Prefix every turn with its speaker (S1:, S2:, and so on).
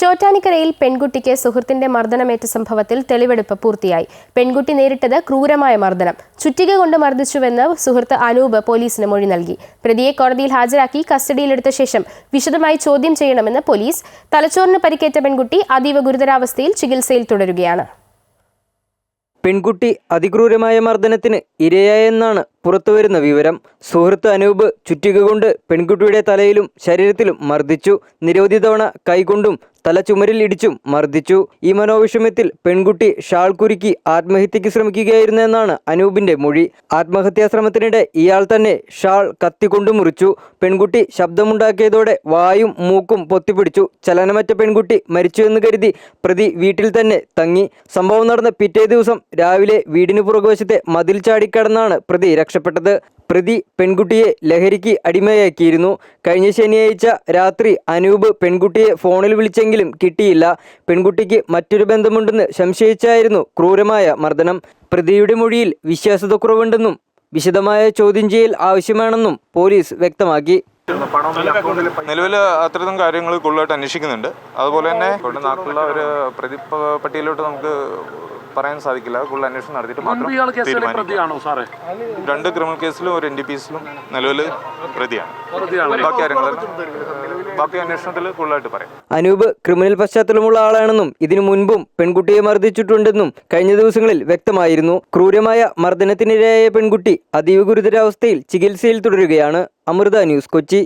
S1: ചോറ്റാനിക്കരയിൽ പെൺകുട്ടിക്ക് സുഹൃത്തിന്റെ മർദ്ദനമേറ്റ സംഭവത്തിൽ തെളിവെടുപ്പ് പൂർത്തിയായി. പെൺകുട്ടി നേരിട്ടത് ക്രൂരമായ മർദ്ദനം. ചുറ്റിക കൊണ്ട് മർദ്ദിച്ചുവെന്ന് സുഹൃത്ത് അനൂപ് പോലീസിന് മൊഴി നൽകി. പ്രതിയെ കോടതിയിൽ ഹാജരാക്കി കസ്റ്റഡിയിലെടുത്ത ശേഷം വിശദമായി ചോദ്യം ചെയ്യണമെന്ന് പോലീസ്. തലച്ചോറിന് പരിക്കേറ്റ പെൺകുട്ടി അതീവ ഗുരുതരാവസ്ഥയിൽ ചികിത്സയിൽ തുടരുകയാണ്.
S2: പെൺകുട്ടി അതിക്രൂരമായ മർദ്ദനത്തിന് ഇരയായെന്നാണ് പുറത്തുവരുന്ന വിവരം. സുഹൃത്ത് അനൂപ് ചുറ്റിക കൊണ്ട് പെൺകുട്ടിയുടെ തലയിലും ശരീരത്തിലും മർദ്ദിച്ചു. നിരവധി തവണ കൈകൊണ്ടും തല ചുമരിൽ ഇടിച്ചും മർദ്ദിച്ചു. ഈ മനോവിഷമത്തിൽ പെൺകുട്ടി ഷാൾ കുരുക്കി ആത്മഹത്യക്ക് ശ്രമിക്കുകയായിരുന്നെന്നാണ് അനൂപിന്റെ മൊഴി. ആത്മഹത്യാ ശ്രമത്തിനിടെ ഇയാൾ തന്നെ ഷാൾ കത്തിക്കൊണ്ട് മുറിച്ചു. പെൺകുട്ടി ശബ്ദമുണ്ടാക്കിയതോടെ വായും മൂക്കും പൊത്തിപ്പിടിച്ചു. ചലനമറ്റ പെൺകുട്ടി മരിച്ചു എന്ന് കരുതി പ്രതി വീട്ടിൽ തന്നെ തങ്ങി. സംഭവം നടന്ന പിറ്റേ ദിവസം രാവിലെ വീടിന് പുറകുവശത്തെ മതിൽ ചാടിക്കടന്നാണ് പ്രതി രക്ഷപ്പെട്ടത്. പ്രതി പെൺകുട്ടിയെ ലഹരിക്ക് അടിമയാക്കിയിരുന്നു. കഴിഞ്ഞ ശനിയാഴ്ച രാത്രി അനൂപ് പെൺകുട്ടിയെ ഫോണിൽ വിളിച്ചെങ്കിലും കിട്ടിയില്ല. പെൺകുട്ടിക്ക് മറ്റൊരു ബന്ധമുണ്ടെന്ന് സംശയിച്ചായിരുന്നു ക്രൂരമായ മർദ്ദനം. പ്രതിയുടെ മൊഴിയിൽ വിശ്വാസ്യതക്കുറവുണ്ടെന്നും വിശദമായ ചോദ്യം ചെയ്യൽ ആവശ്യമാണെന്നും പോലീസ് വ്യക്തമാക്കി.
S3: നിലവിൽ അത്തരം കാര്യങ്ങൾ കൂടുതലായിട്ട് അന്വേഷിക്കുന്നുണ്ട്. അതുപോലെ തന്നെ നാട്ടിലുള്ള ഒരു പ്രതി പട്ടികയിലോട്ട് നമുക്ക് പറയാൻ സാധിക്കില്ല. കൂടുതൽ അന്വേഷണം നടത്തിയിട്ട് മാത്രം
S4: കേസിലെ
S3: തീരുമാനിക്കാം.
S4: സാറേ?
S3: രണ്ട് ക്രിമിനൽ കേസിലും ഒരു എൻ ഡി പിസിലും നിലവിൽ പ്രതിയാണ്.
S4: പ്രതിയാണ്.
S3: ബാക്കി കാര്യങ്ങളെല്ലാം ബാക്കി അന്വേഷണത്തിൽ കൂടുതലായിട്ട് പറയാം.
S2: അനൂപ് ക്രിമിനൽ പശ്ചാത്തലമുള്ള ആളാണെന്നും ഇതിനു മുൻപും പെൺകുട്ടിയെ മർദ്ദിച്ചിട്ടുണ്ടെന്നും കഴിഞ്ഞ ദിവസങ്ങളിൽ വ്യക്തമായിരുന്നു. ക്രൂരമായ മർദ്ദനത്തിനിരയായ പെൺകുട്ടി അതീവ ഗുരുതരാവസ്ഥയിൽ ചികിത്സയിൽ തുടരുകയാണ്. അമൃത ന്യൂസ് കൊച്ചി.